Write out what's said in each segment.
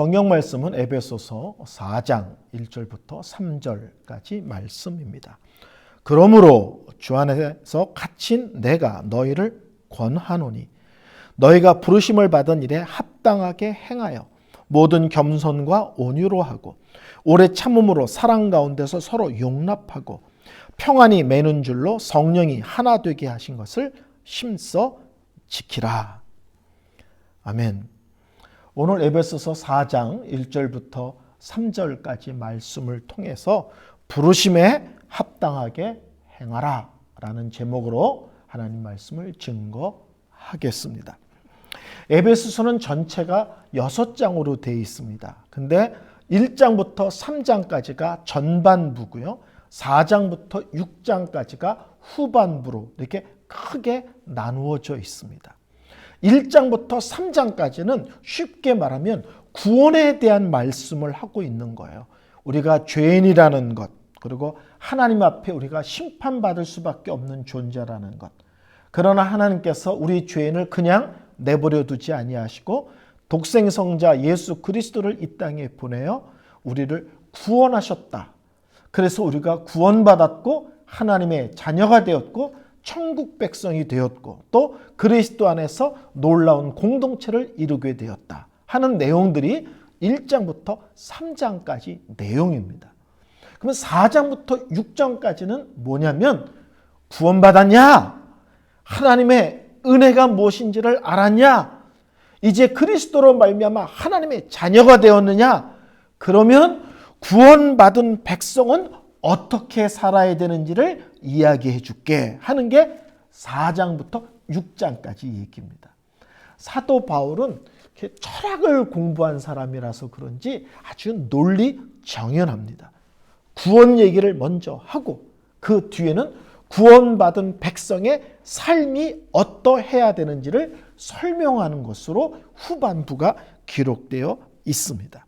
성경 말씀은 에베소서 4장 1절부터 3절까지 말씀입니다. 그러므로 주 안에서 갇힌 내가 너희를 권하노니 너희가 부르심을 받은 일에 합당하게 행하여 모든 겸손과 온유로 하고 오래 참음으로 사랑 가운데서 서로 용납하고 평안이 매는 줄로 성령이 하나 되게 하신 것을 힘써 지키라. 아멘. 오늘 에베소서 4장 1절부터 3절까지 말씀을 통해서 부르심에 합당하게 행하라 라는 제목으로 하나님 말씀을 증거하겠습니다. 에베소서는 전체가 6장으로 되어 있습니다. 근데 1장부터 3장까지가 전반부고요. 4장부터 6장까지가 후반부로 이렇게 크게 나누어져 있습니다. 1장부터 3장까지는 쉽게 말하면 구원에 대한 말씀을 하고 있는 거예요. 우리가 죄인이라는 것, 그리고 하나님 앞에 우리가 심판받을 수밖에 없는 존재라는 것. 그러나 하나님께서 우리 죄인을 그냥 내버려 두지 아니하시고 독생성자 예수 그리스도를 이 땅에 보내어 우리를 구원하셨다. 그래서 우리가 구원받았고 하나님의 자녀가 되었고 천국 백성이 되었고 또 그리스도 안에서 놀라운 공동체를 이루게 되었다 하는 내용들이 1장부터 3장까지 내용입니다. 그러면 4장부터 6장까지는 뭐냐면 구원받았냐? 하나님의 은혜가 무엇인지를 알았냐? 이제 그리스도로 말미암아 하나님의 자녀가 되었느냐? 그러면 구원받은 백성은 어떻게 살아야 되는지를 이야기해 줄게 하는 게 4장부터 6장까지 얘기입니다. 사도 바울은 철학을 공부한 사람이라서 그런지 아주 논리 정연합니다. 구원 얘기를 먼저 하고 그 뒤에는 구원받은 백성의 삶이 어떠해야 되는지를 설명하는 것으로 후반부가 기록되어 있습니다.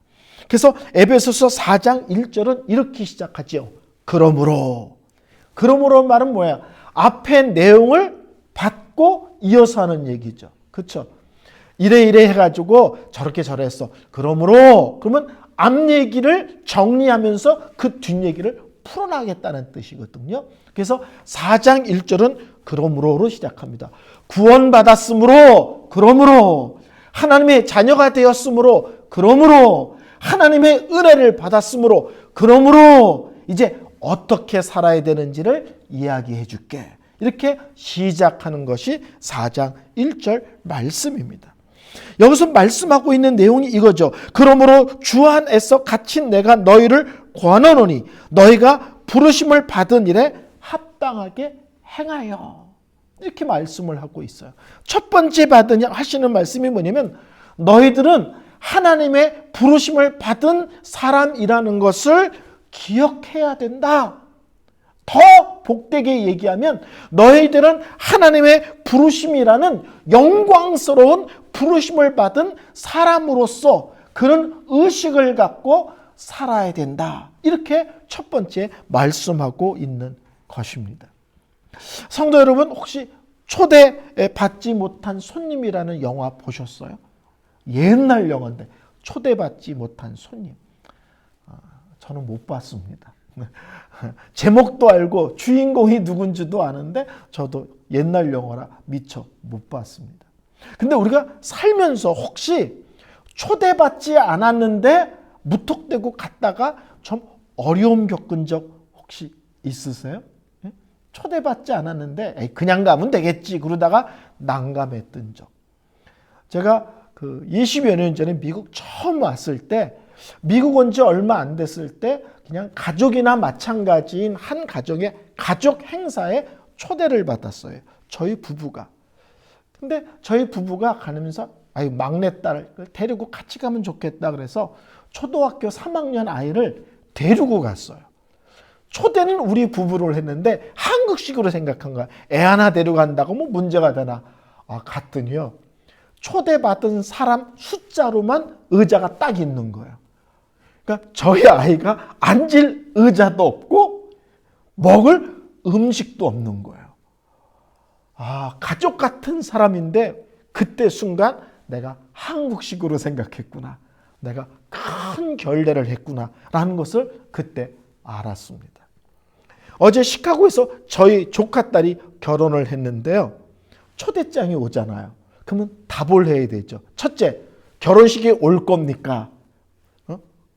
그래서 에베소서 4장 1절은 이렇게 시작하지요. 그러므로 그러므로 말은 뭐야? 앞에 내용을 받고 이어서 하는 얘기죠. 그렇죠? 이래 이래 해가지고 저렇게 저랬어. 그러므로 그러면 앞 얘기를 정리하면서 그 뒷 얘기를 풀어나가겠다는 뜻이거든요. 그래서 4장 1절은 그러므로로 시작합니다. 구원받았으므로 그러므로 하나님의 자녀가 되었으므로 그러므로 하나님의 은혜를 받았으므로 그러므로 이제 어떻게 살아야 되는지를 이야기해 줄게. 이렇게 시작하는 것이 4장 1절 말씀입니다. 여기서 말씀하고 있는 내용이 이거죠. 그러므로 주 안에서 갇힌 내가 너희를 권하노니 너희가 부르심을 받은 일에 합당하게 행하여. 이렇게 말씀을 하고 있어요. 첫 번째 받으냐 하시는 말씀이 뭐냐면 너희들은 하나님의 부르심을 받은 사람이라는 것을 기억해야 된다. 더 복되게 얘기하면 너희들은 하나님의 부르심이라는 영광스러운 부르심을 받은 사람으로서 그런 의식을 갖고 살아야 된다. 이렇게 첫 번째 말씀하고 있는 것입니다. 성도 여러분 혹시 초대 받지 못한 손님이라는 영화 보셨어요? 옛날 영화인데 초대받지 못한 손님. 저는 못 봤습니다. 제목도 알고 주인공이 누군지도 아는데 저도 옛날 영화라 미처 못 봤습니다. 근데 우리가 살면서 혹시 초대받지 않았는데 무턱대고 갔다가 좀 어려움 겪은 적 혹시 있으세요? 예? 초대받지 않았는데 그냥 가면 되겠지 그러다가 난감했던 적. 제가 그 20여 년 전에 미국 처음 왔을 때 미국 온 지 얼마 안 됐을 때 그냥 가족이나 마찬가지인 한 가정의 가족 행사에 초대를 받았어요. 저희 부부가. 근데 저희 부부가 가면서 아유 막내딸을 데리고 같이 가면 좋겠다 그래서 초등학교 3학년 아이를 데리고 갔어요. 초대는 우리 부부를 했는데 한국식으로 생각한 거야. 애 하나 데려간다고 뭐 문제가 되나. 아, 갔더니요. 초대받은 사람 숫자로만 의자가 딱 있는 거예요. 그러니까 저희 아이가 앉을 의자도 없고 먹을 음식도 없는 거예요. 아, 가족 같은 사람인데 그때 순간 내가 한국식으로 생각했구나. 내가 큰 결례를 했구나 라는 것을 그때 알았습니다. 어제 시카고에서 저희 조카 딸이 결혼을 했는데요. 초대장이 오잖아요. 그러면 답을 해야 되죠. 첫째, 결혼식에 올 겁니까?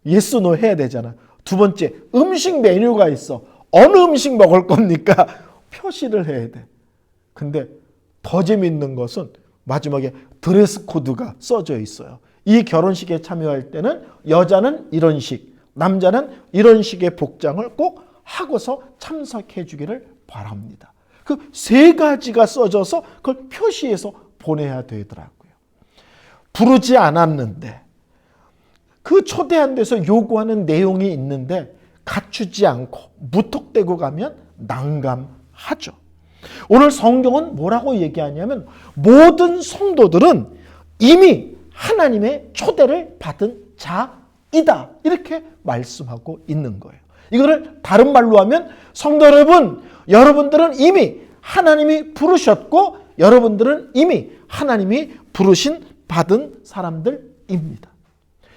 어? 예스 노 해야 되잖아. 두 번째, 음식 메뉴가 있어. 어느 음식 먹을 겁니까? 표시를 해야 돼. 근데 더 재밌는 것은 마지막에 드레스 코드가 써져 있어요. 이 결혼식에 참여할 때는 여자는 이런 식, 남자는 이런 식의 복장을 꼭 하고서 참석해 주기를 바랍니다. 그 세 가지가 써져서 그걸 표시해서 보내야 되더라고요. 부르지 않았는데 그 초대한 데서 요구하는 내용이 있는데 갖추지 않고 무턱대고 가면 난감하죠. 오늘 성경은 뭐라고 얘기하냐면 모든 성도들은 이미 하나님의 초대를 받은 자이다. 이렇게 말씀하고 있는 거예요. 이거를 다른 말로 하면 성도 여러분, 여러분들은 이미 하나님이 부르셨고 여러분들은 이미 하나님이 부르신 받은 사람들입니다.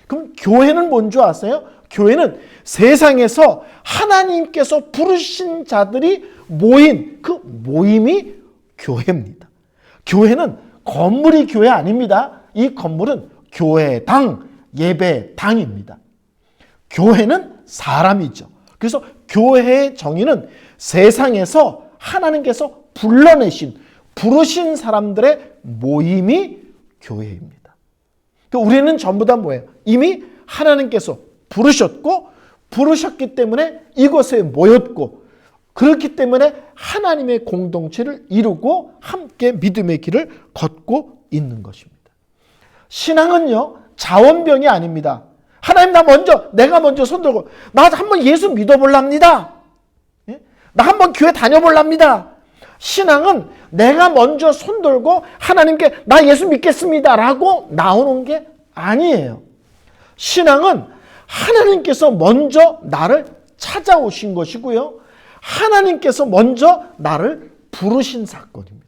그럼 교회는 뭔지 아세요? 교회는 세상에서 하나님께서 부르신 자들이 모인 그 모임이 교회입니다. 교회는 건물이 교회 아닙니다. 이 건물은 교회당, 예배당입니다. 교회는 사람이죠. 그래서 교회의 정의는 세상에서 하나님께서 불러내신, 부르신 사람들의 모임이 교회입니다. 그러니까 우리는 전부 다 뭐예요? 이미 하나님께서 부르셨고, 부르셨기 때문에 이곳에 모였고, 그렇기 때문에 하나님의 공동체를 이루고 함께 믿음의 길을 걷고 있는 것입니다. 신앙은요, 자원병이 아닙니다. 하나님 나 먼저, 내가 먼저 손 들고, 나 한번 예수 믿어볼랍니다. 예? 나 한번 교회 다녀볼랍니다. 신앙은 내가 먼저 손들고 하나님께 나 예수 믿겠습니다. 라고 나오는 게 아니에요. 신앙은 하나님께서 먼저 나를 찾아오신 것이고요. 하나님께서 먼저 나를 부르신 사건입니다.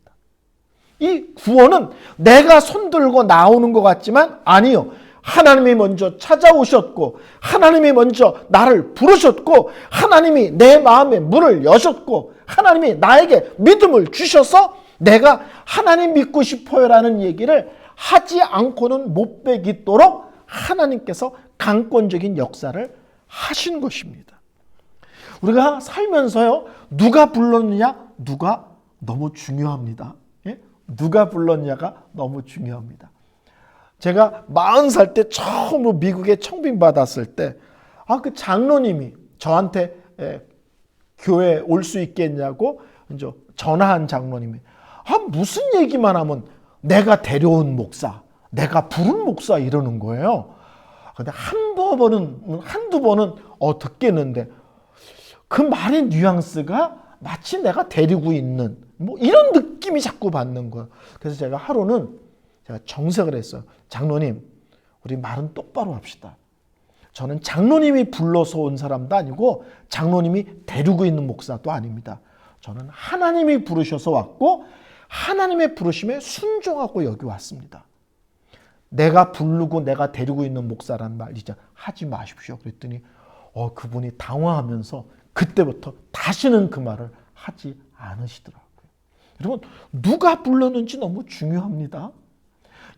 이 구원은 내가 손들고 나오는 것 같지만 아니요. 하나님이 먼저 찾아오셨고 하나님이 먼저 나를 부르셨고 하나님이 내 마음에 문을 여셨고 하나님이 나에게 믿음을 주셔서 내가 하나님 믿고 싶어요라는 얘기를 하지 않고는 못 베기도록 하나님께서 강권적인 역사를 하신 것입니다. 우리가 살면서요 누가 불렀느냐 누가 너무 중요합니다. 예? 누가 불렀냐가 너무 중요합니다. 제가 40살 때 처음으로 미국에 청빙 받았을 때, 아, 그 장로님이 저한테 에, 교회 올 수 있겠냐고 이제 전화한 장로님이, 아, 무슨 얘기만 하면 내가 데려온 목사, 내가 부른 목사 이러는 거예요. 근데 한 번은, 한두 번은 어, 듣겠는데, 그 말의 뉘앙스가 마치 내가 데리고 있는, 뭐 이런 느낌이 자꾸 받는 거예요. 그래서 제가 하루는 제가 정색을 했어요. 장로님, 우리 말은 똑바로 합시다. 저는 장로님이 불러서 온 사람도 아니고 장로님이 데리고 있는 목사도 아닙니다. 저는 하나님이 부르셔서 왔고 하나님의 부르심에 순종하고 여기 왔습니다. 내가 부르고 내가 데리고 있는 목사란 말 이제 하지 마십시오. 그랬더니 어 그분이 당황하면서 그때부터 다시는 그 말을 하지 않으시더라고요. 여러분 누가 불렀는지 너무 중요합니다.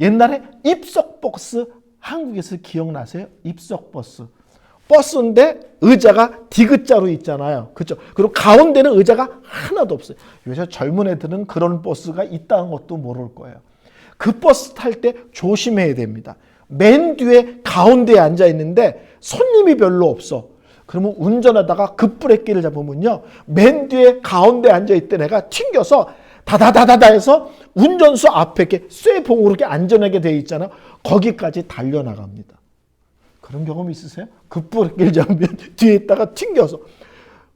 옛날에 입석버스 한국에서 기억나세요? 입석버스. 버스인데 의자가 디귿자로 있잖아요. 그렇죠? 그리고 가운데는 의자가 하나도 없어요. 요새 젊은 애들은 그런 버스가 있다는 것도 모를 거예요. 그 버스 탈 때 조심해야 됩니다. 맨 뒤에 가운데에 앉아 있는데 손님이 별로 없어. 그러면 운전하다가 급브레이크를 잡으면요. 맨 뒤에 가운데 앉아 있던 애가 튕겨서 다다다다다 해서 운전수 앞에 이렇게 쇠봉으로 이렇게 안전하게 되어 있잖아요. 거기까지 달려나갑니다. 그런 경험 있으세요? 급브레이크를 잡으면 뒤에 있다가 튕겨서.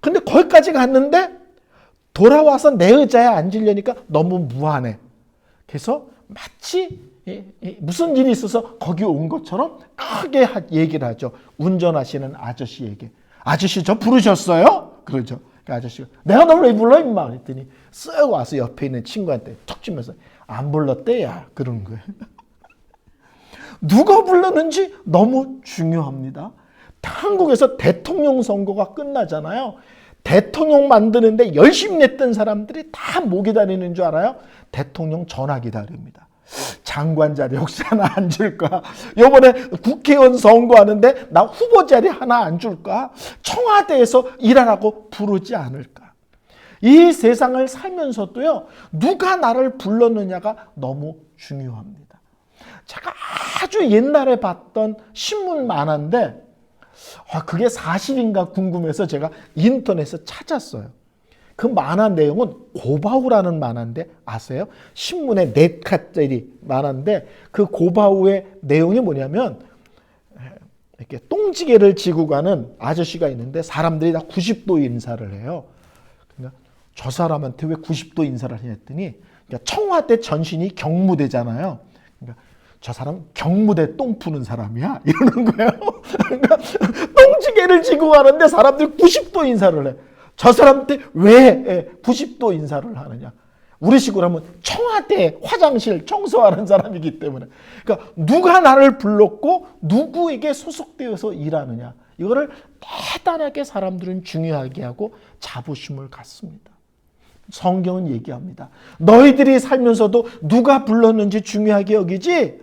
근데 거기까지 갔는데 돌아와서 내 의자에 앉으려니까 너무 무한해. 그래서 마치 무슨 일이 있어서 거기 온 것처럼 크게 얘기를 하죠. 운전하시는 아저씨에게. 아저씨 저 부르셨어요? 그러죠. 그 아저씨가 내가 너를 왜 불러 임마 그랬더니 쓱 와서 옆에 있는 친구한테 툭 치면서 안 불렀대 야 그러는 거예요. 누가 불렀는지 너무 중요합니다. 한국에서 대통령 선거가 끝나잖아요. 대통령 만드는데 열심히 냈던 사람들이 다 뭐 기다리는 줄 알아요? 대통령 전화 기다립니다. 장관 자리 혹시 하나 안 줄까? 요번에 국회의원 선거하는데 나 후보 자리 하나 안 줄까? 청와대에서 일하라고 부르지 않을까? 이 세상을 살면서도요, 누가 나를 불렀느냐가 너무 중요합니다. 제가 아주 옛날에 봤던 신문 만화인데, 아, 그게 사실인가 궁금해서 제가 인터넷에서 찾았어요. 그 만화 내용은 고바우라는 만화인데 아세요? 신문에 네 칸짜리 만화인데 그 고바우의 내용이 뭐냐면 이렇게 똥지개를 지고 가는 아저씨가 있는데 사람들이 다 90도 인사를 해요. 그러니까 저 사람한테 왜 90도 인사를 했더니 그러니까 청와대 전신이 경무대잖아요. 그러니까 저 사람 경무대 똥 푸는 사람이야 이러는 거예요. 그러니까 똥지개를 지고 가는데 사람들이 90도 인사를 해. 저 사람한테 왜 90도 인사를 하느냐? 우리 식으로 하면 청와대 화장실 청소하는 사람이기 때문에. 그러니까 누가 나를 불렀고 누구에게 소속되어서 일하느냐. 이거를 대단하게 사람들은 중요하게 하고 자부심을 갖습니다. 성경은 얘기합니다. 너희들이 살면서도 누가 불렀는지 중요하게 여기지?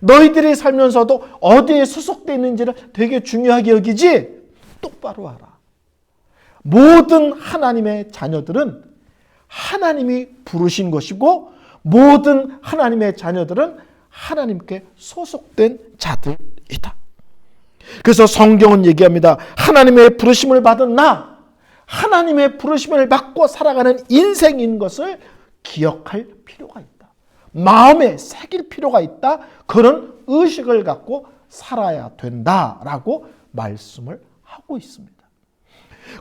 너희들이 살면서도 어디에 소속되어 있는지를 되게 중요하게 여기지? 똑바로 알아. 모든 하나님의 자녀들은 하나님이 부르신 것이고 모든 하나님의 자녀들은 하나님께 소속된 자들이다. 그래서 성경은 얘기합니다. 하나님의 부르심을 받은 나, 하나님의 부르심을 받고 살아가는 인생인 것을 기억할 필요가 있다. 마음에 새길 필요가 있다. 그런 의식을 갖고 살아야 된다라고 말씀을 하고 있습니다.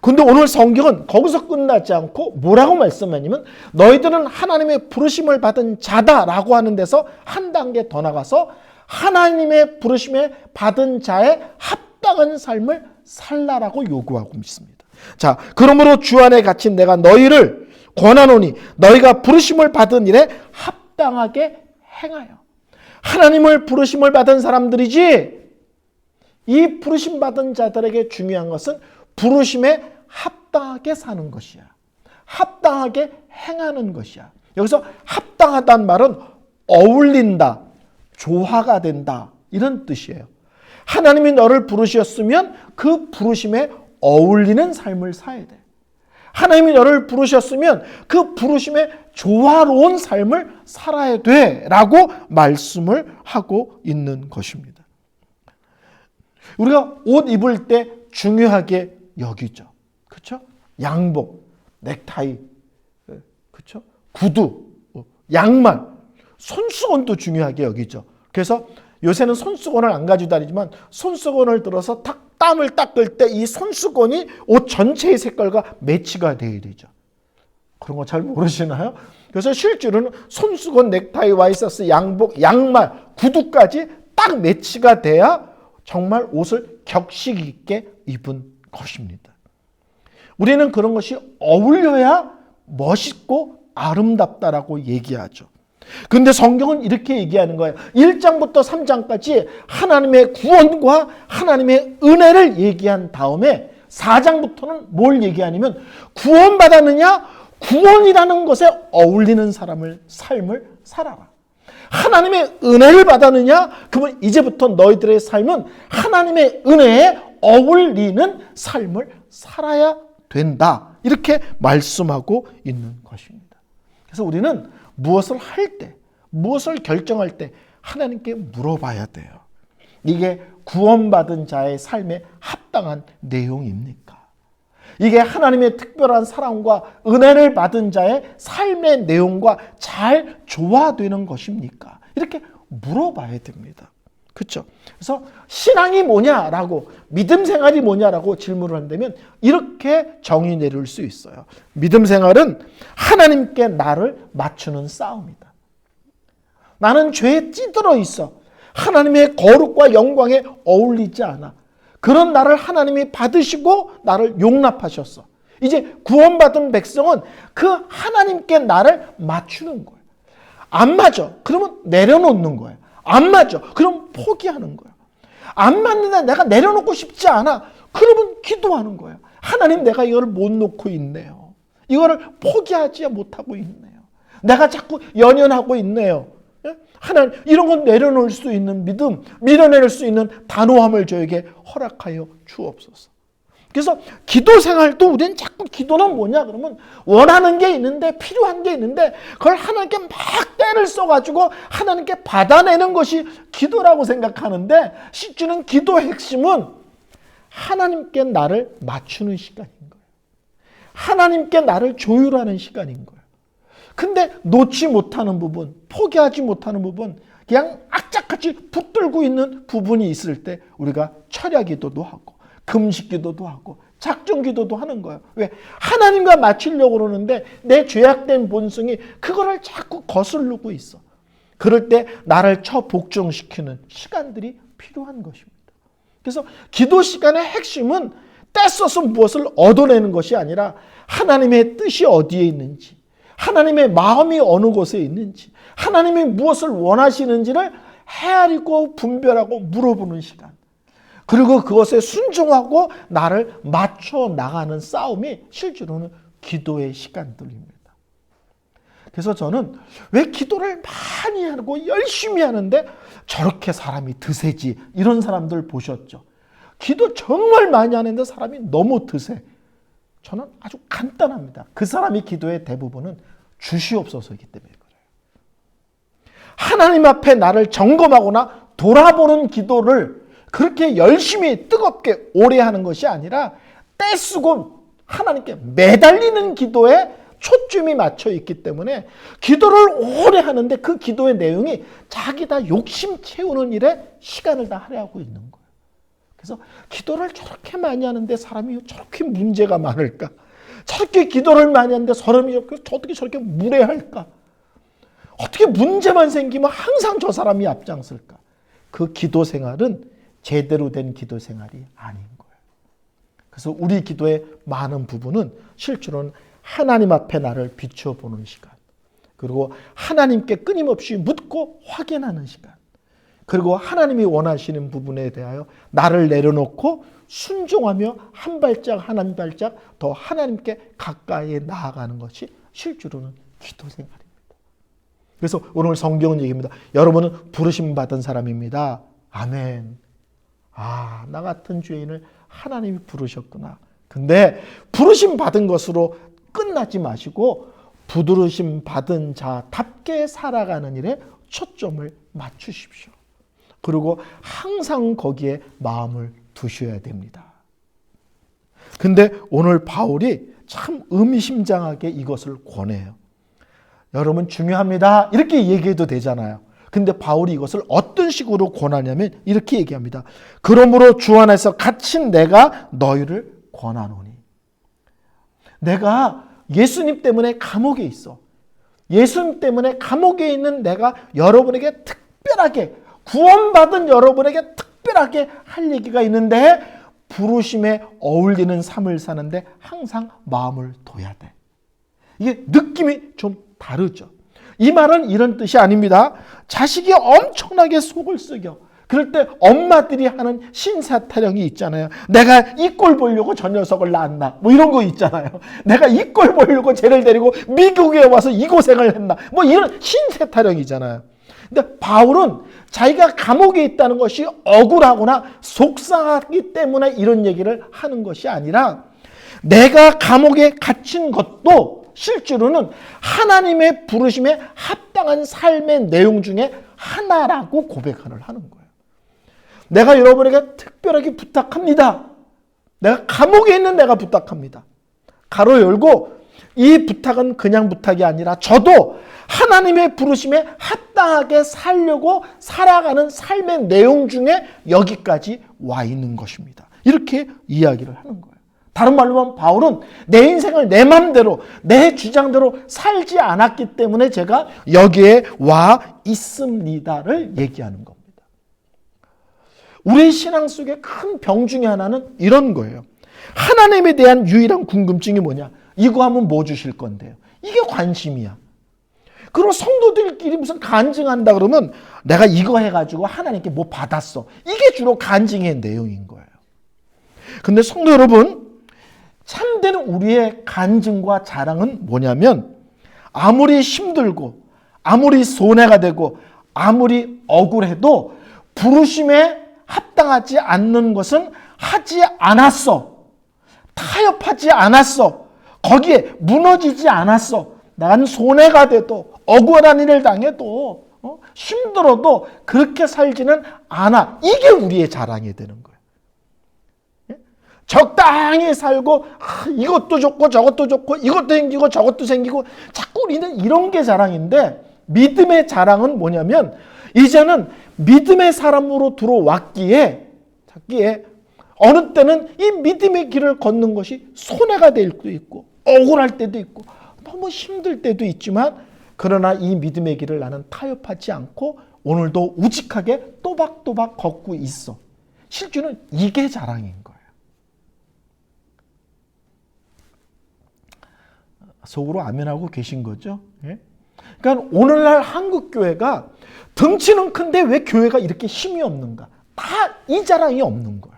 근데 오늘 성경은 거기서 끝나지 않고 뭐라고 말씀하냐면 너희들은 하나님의 부르심을 받은 자다라고 하는 데서 한 단계 더 나가서 하나님의 부르심에 받은 자의 합당한 삶을 살라라고 요구하고 있습니다. 자, 그러므로 주 안에 갇힌 내가 너희를 권하노니 너희가 부르심을 받은 일에 합당하게 행하여 하나님을 부르심을 받은 사람들이지 이 부르심 받은 자들에게 중요한 것은 부르심에 합당하게 사는 것이야. 합당하게 행하는 것이야. 여기서 합당하다는 말은 어울린다, 조화가 된다 이런 뜻이에요. 하나님이 너를 부르셨으면 그 부르심에 어울리는 삶을 살야 돼. 하나님이 너를 부르셨으면 그 부르심에 조화로운 삶을 살아야 돼. 라고 말씀을 하고 있는 것입니다. 우리가 옷 입을 때 중요하게 여기죠. 그렇죠? 양복, 넥타이, 그렇죠? 구두, 양말, 손수건도 중요하게 여기죠. 그래서 요새는 손수건을 안 가지고 다니지만 손수건을 들어서 탁 땀을 닦을 때 이 손수건이 옷 전체의 색깔과 매치가 돼야 되죠. 그런 거 잘 모르시나요? 그래서 실제로는 손수건, 넥타이, 와이셔츠, 양복, 양말, 구두까지 딱 매치가 돼야 정말 옷을 격식 있게 입은 것입니다. 우리는 그런 것이 어울려야 멋있고 아름답다라고 얘기하죠. 근데 성경은 이렇게 얘기하는 거예요. 1장부터 3장까지 하나님의 구원과 하나님의 은혜를 얘기한 다음에 4장부터는 뭘 얘기하냐면 구원받았느냐? 구원이라는 것에 어울리는 사람을 삶을 살아라. 하나님의 은혜를 받았느냐? 그러면 이제부터 너희들의 삶은 하나님의 은혜에 어울리는 삶을 살아야 된다. 이렇게 말씀하고 있는 것입니다. 그래서 우리는 무엇을 할 때, 무엇을 결정할 때 하나님께 물어봐야 돼요. 이게 구원받은 자의 삶에 합당한 내용입니까? 이게 하나님의 특별한 사랑과 은혜를 받은 자의 삶의 내용과 잘 조화되는 것입니까? 이렇게 물어봐야 됩니다. 그렇죠? 그래서 신앙이 뭐냐라고 믿음 생활이 뭐냐라고 질문을 한다면 이렇게 정의 내릴 수 있어요. 믿음 생활은 하나님께 나를 맞추는 싸움이다. 나는 죄에 찌들어 있어. 하나님의 거룩과 영광에 어울리지 않아. 그런 나를 하나님이 받으시고 나를 용납하셨어. 이제 구원받은 백성은 그 하나님께 나를 맞추는 거예요. 안 맞아. 그러면 내려놓는 거예요. 안 맞아. 그럼 포기하는 거야. 안 맞는데 내가 내려놓고 싶지 않아. 그러면 기도하는 거야. 하나님 내가 이거를 못 놓고 있네요. 이거를 포기하지 못하고 있네요. 내가 자꾸 연연하고 있네요. 예? 하나님 이런 건 내려놓을 수 있는 믿음, 밀어낼 수 있는 단호함을 저에게 허락하여 주옵소서. 그래서 기도 생활도 우리는 자꾸 기도는 뭐냐 그러면 원하는 게 있는데 필요한 게 있는데 그걸 하나님께 막 때를 써가지고 하나님께 받아내는 것이 기도라고 생각하는데 실제는 기도의 핵심은 하나님께 나를 맞추는 시간인 거예요. 하나님께 나를 조율하는 시간인 거예요. 근데 놓지 못하는 부분, 포기하지 못하는 부분, 그냥 악착같이 붙들고 있는 부분이 있을 때 우리가 철야 기도도 하고 금식 기도도 하고 작정 기도도 하는 거예요. 왜? 하나님과 맞추려고 그러는데 내 죄악된 본성이 그거를 자꾸 거슬르고 있어. 그럴 때 나를 처 복종시키는 시간들이 필요한 것입니다. 그래서 기도 시간의 핵심은 떼써서 무엇을 얻어내는 것이 아니라 하나님의 뜻이 어디에 있는지, 하나님의 마음이 어느 곳에 있는지, 하나님이 무엇을 원하시는지를 헤아리고 분별하고 물어보는 시간. 그리고 그것에 순종하고 나를 맞춰 나가는 싸움이 실제로는 기도의 시간들입니다. 그래서 저는 왜 기도를 많이 하고 열심히 하는데 저렇게 사람이 드세지 이런 사람들 보셨죠? 기도 정말 많이 하는데 사람이 너무 드세. 저는 아주 간단합니다. 그 사람이 기도의 대부분은 주시옵소서이기 때문에 그래요. 하나님 앞에 나를 점검하거나 돌아보는 기도를 그렇게 열심히 뜨겁게 오래 하는 것이 아니라 떼쓰고 하나님께 매달리는 기도에 초점이 맞춰 있기 때문에 기도를 오래 하는데 그 기도의 내용이 자기 다 욕심 채우는 일에 시간을 다 할애하고 있는 거예요. 그래서 기도를 저렇게 많이 하는데 사람이 저렇게 문제가 많을까? 저렇게 기도를 많이 하는데 사람이 어떻게 저렇게 무례할까? 어떻게 문제만 생기면 항상 저 사람이 앞장설까? 그 기도 생활은 제대로 된 기도 생활이 아닌 거예요. 그래서 우리 기도의 많은 부분은 실제로는 하나님 앞에 나를 비춰보는 시간. 그리고 하나님께 끊임없이 묻고 확인하는 시간. 그리고 하나님이 원하시는 부분에 대하여 나를 내려놓고 순종하며 한 발짝 한 발짝 더 하나님께 가까이 나아가는 것이 실제로는 기도 생활입니다. 그래서 오늘 성경은 얘기입니다. 여러분은 부르심 받은 사람입니다. 아멘. 아, 나 같은 죄인을 하나님이 부르셨구나. 근데 부르심 받은 것으로 끝나지 마시고 부르심 받은 자답게 살아가는 일에 초점을 맞추십시오. 그리고 항상 거기에 마음을 두셔야 됩니다. 근데 오늘 바울이 참 의미심장하게 이것을 권해요. 여러분 중요합니다. 이렇게 얘기해도 되잖아요. 근데 바울이 이것을 어떤 식으로 권하냐면 이렇게 얘기합니다. 그러므로 주 안에서 갇힌 내가 너희를 권하노니. 내가 예수님 때문에 감옥에 있어. 예수님 때문에 감옥에 있는 내가 여러분에게 특별하게 구원받은 여러분에게 특별하게 할 얘기가 있는데 부르심에 어울리는 삶을 사는데 항상 마음을 둬야 돼. 이게 느낌이 좀 다르죠. 이 말은 이런 뜻이 아닙니다. 자식이 엄청나게 속을 썩여. 그럴 때 엄마들이 하는 신사 타령이 있잖아요. 내가 이 꼴 보려고 저 녀석을 낳았나. 뭐 이런 거 있잖아요. 내가 이 꼴 보려고 쟤를 데리고 미국에 와서 이 고생을 했나. 뭐 이런 신세 타령이잖아요. 근데 바울은 자기가 감옥에 있다는 것이 억울하거나 속상하기 때문에 이런 얘기를 하는 것이 아니라 내가 감옥에 갇힌 것도 실제로는 하나님의 부르심에 합당한 삶의 내용 중에 하나라고 고백을 하는 거예요. 내가 여러분에게 특별하게 부탁합니다. 내가 감옥에 있는 내가 부탁합니다. 가로 열고 이 부탁은 그냥 부탁이 아니라 저도 하나님의 부르심에 합당하게 살려고 살아가는 삶의 내용 중에 여기까지 와 있는 것입니다. 이렇게 이야기를 하는 거예요. 다른 말로 하면 바울은 내 인생을 내 마음대로 내 주장대로 살지 않았기 때문에 제가 여기에 와 있습니다를 얘기하는 겁니다. 우리의 신앙 속에 큰 병 중에 하나는 이런 거예요. 하나님에 대한 유일한 궁금증이 뭐냐? 이거 하면 뭐 주실 건데요? 이게 관심이야. 그리고 성도들끼리 무슨 간증한다 그러면 내가 이거 해가지고 하나님께 뭐 받았어. 이게 주로 간증의 내용인 거예요. 근데 성도 여러분, 참된 우리의 간증과 자랑은 뭐냐면 아무리 힘들고 아무리 손해가 되고 아무리 억울해도 부르심에 합당하지 않는 것은 하지 않았어. 타협하지 않았어. 거기에 무너지지 않았어. 난 손해가 돼도 억울한 일을 당해도 어? 힘들어도 그렇게 살지는 않아. 이게 우리의 자랑이 되는 거예요. 예? 적당히 살고 아, 이것도 좋고 저것도 좋고 이것도 생기고 저것도 생기고 자꾸 우리는 이런 게 자랑인데 믿음의 자랑은 뭐냐면 이제는 믿음의 사람으로 들어왔기에 자기에 어느 때는 이 믿음의 길을 걷는 것이 손해가 될 수도 있고 억울할 때도 있고 너무 힘들 때도 있지만 그러나 이 믿음의 길을 나는 타협하지 않고 오늘도 우직하게 또박또박 걷고 있어. 실주는 이게 자랑인 거예요. 속으로 아멘하고 계신 거죠? 예? 그러니까 오늘날 한국 교회가 덩치는 큰데 왜 교회가 이렇게 힘이 없는가? 다 이 자랑이 없는 거예요.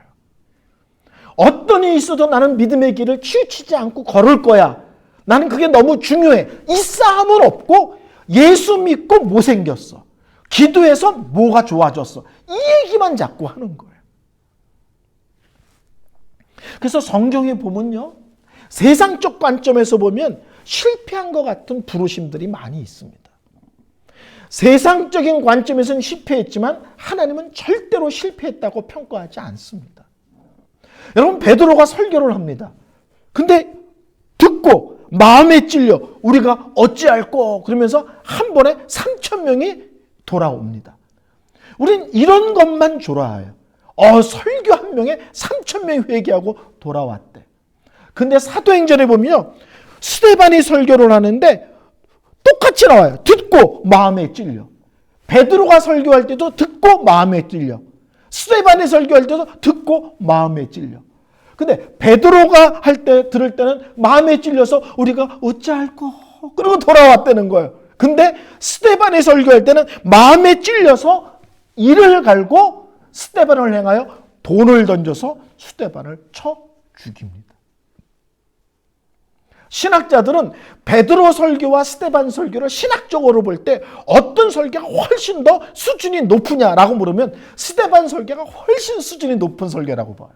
어떤 일이 있어도 나는 믿음의 길을 치우치지 않고 걸을 거야. 나는 그게 너무 중요해. 이 싸움은 없고 예수 믿고 뭐 생겼어. 기도해서 뭐가 좋아졌어. 이 얘기만 자꾸 하는 거예요. 그래서 성경에 보면요. 세상적 관점에서 보면 실패한 것 같은 부르심들이 많이 있습니다. 세상적인 관점에서는 실패했지만 하나님은 절대로 실패했다고 평가하지 않습니다. 여러분 베드로가 설교를 합니다. 근데 듣고 마음에 찔려 우리가 어찌할꼬 그러면서 한 번에 3천 명이 돌아옵니다. 우린 이런 것만 좋아해요. 어 설교 한 명에 3천 명이 회개하고 돌아왔대. 근데 사도행전에 보면요. 스테반이 설교를 하는데 똑같이 나와요. 듣고 마음에 찔려. 베드로가 설교할 때도 듣고 마음에 찔려. 스테반이 설교할 때도 듣고 마음에 찔려. 근데 베드로가 할 때 들을 때는 마음에 찔려서 우리가 어찌할꼬 그러고 돌아왔다는 거예요. 근데 스테반이 설교할 때는 마음에 찔려서 이를 갈고 스테반을 행하여 돈을 던져서 스테반을 쳐 죽입니다. 신학자들은 베드로 설교와 스테반 설교를 신학적으로 볼 때 어떤 설교가 훨씬 더 수준이 높으냐라고 물으면 스테반 설교가 훨씬 수준이 높은 설교라고 봐요.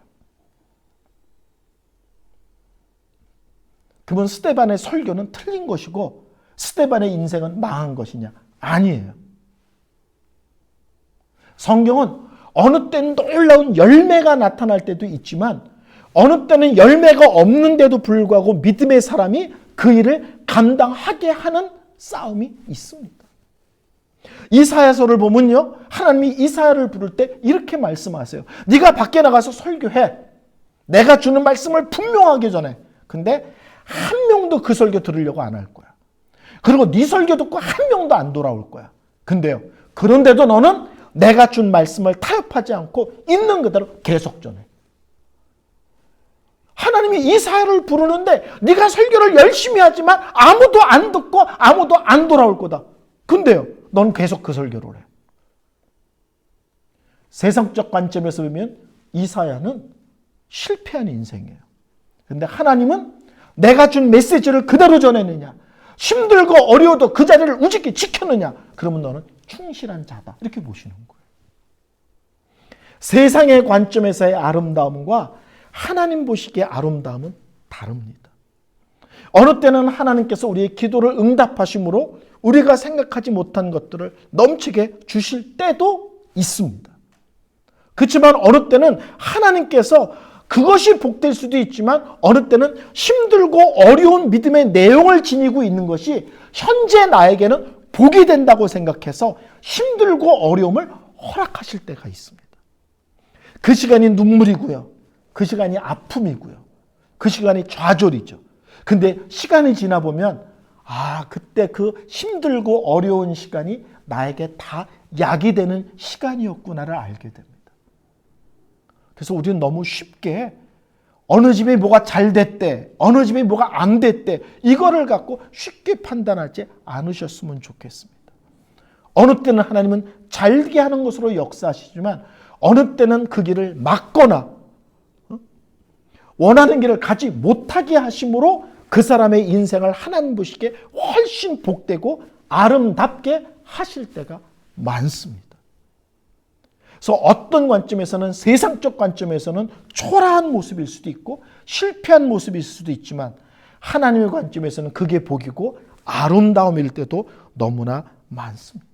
그러면 스테반의 설교는 틀린 것이고 스테반의 인생은 망한 것이냐? 아니에요. 성경은 어느 때는 놀라운 열매가 나타날 때도 있지만 어느 때는 열매가 없는데도 불구하고 믿음의 사람이 그 일을 감당하게 하는 싸움이 있습니다. 이사야서를 보면요. 하나님이 이사야를 부를 때 이렇게 말씀하세요. 네가 밖에 나가서 설교해. 내가 주는 말씀을 분명하게 전해. 근데 한 명도 그 설교 들으려고 안 할 거야. 그리고 네 설교 듣고 한 명도 안 돌아올 거야. 근데요. 그런데도 너는 내가 준 말씀을 타협하지 않고 있는 그대로 계속 전해. 하나님이 이사야를 부르는데 네가 설교를 열심히 하지만 아무도 안 듣고 아무도 안 돌아올 거다. 근데요. 넌 계속 그 설교를 해. 세상적 관점에서 보면 이사야는 실패한 인생이에요. 근데 하나님은 내가 준 메시지를 그대로 전했느냐? 힘들고 어려워도 그 자리를 우직히 지켰느냐? 그러면 너는 충실한 자다. 이렇게 보시는 거예요. 세상의 관점에서의 아름다움과 하나님 보시기에 아름다움은 다릅니다. 어느 때는 하나님께서 우리의 기도를 응답하심으로 우리가 생각하지 못한 것들을 넘치게 주실 때도 있습니다. 그렇지만 어느 때는 하나님께서 그것이 복될 수도 있지만 어느 때는 힘들고 어려운 믿음의 내용을 지니고 있는 것이 현재 나에게는 복이 된다고 생각해서 힘들고 어려움을 허락하실 때가 있습니다. 그 시간이 눈물이고요. 그 시간이 아픔이고요. 그 시간이 좌절이죠. 근데 시간이 지나 보면 아, 그때 그 힘들고 어려운 시간이 나에게 다 약이 되는 시간이었구나를 알게 됩니다. 그래서 우리는 너무 쉽게 어느 집에 뭐가 잘 됐대, 어느 집에 뭐가 안 됐대, 이거를 갖고 쉽게 판단하지 않으셨으면 좋겠습니다. 어느 때는 하나님은 잘게 하는 것으로 역사하시지만, 어느 때는 그 길을 막거나, 어? 원하는 길을 가지 못하게 하심으로 그 사람의 인생을 하나님 보시기에 훨씬 복되고 아름답게 하실 때가 많습니다. 그래서 어떤 관점에서는 세상적 관점에서는 초라한 모습일 수도 있고 실패한 모습일 수도 있지만 하나님의 관점에서는 그게 복이고 아름다움일 때도 너무나 많습니다.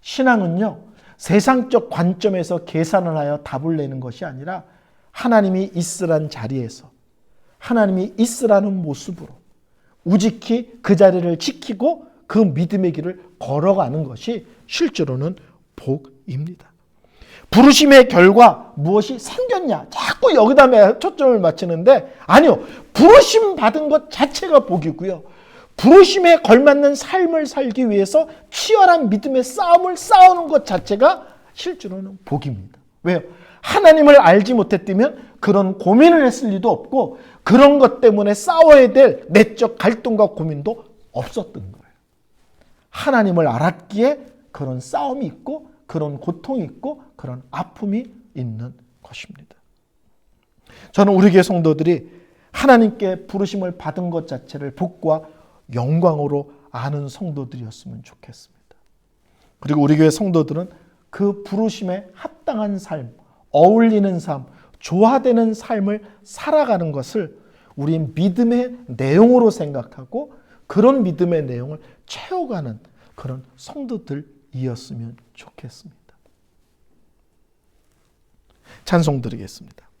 신앙은요, 세상적 관점에서 계산을 하여 답을 내는 것이 아니라 하나님이 있으란 자리에서 하나님이 있으라는 모습으로 우직히 그 자리를 지키고 그 믿음의 길을 걸어가는 것이 실제로는 복입니다. 부르심의 결과 무엇이 생겼냐? 자꾸 여기다 초점을 맞추는데 아니요. 부르심 받은 것 자체가 복이고요. 부르심에 걸맞는 삶을 살기 위해서 치열한 믿음의 싸움을 싸우는 것 자체가 실제로는 복입니다. 왜요? 하나님을 알지 못했다면 그런 고민을 했을 리도 없고 그런 것 때문에 싸워야 될 내적 갈등과 고민도 없었던 거예요. 하나님을 알았기에 그런 싸움이 있고 그런 고통이 있고 그런 아픔이 있는 것입니다. 저는 우리 교회 성도들이 하나님께 부르심을 받은 것 자체를 복과 영광으로 아는 성도들이었으면 좋겠습니다. 그리고 우리 교회 성도들은 그 부르심에 합당한 삶, 어울리는 삶, 조화되는 삶을 살아가는 것을 우리 믿음의 내용으로 생각하고 그런 믿음의 내용을 채워가는 그런 성도들이었으면 좋겠습니다. 찬송 드리겠습니다.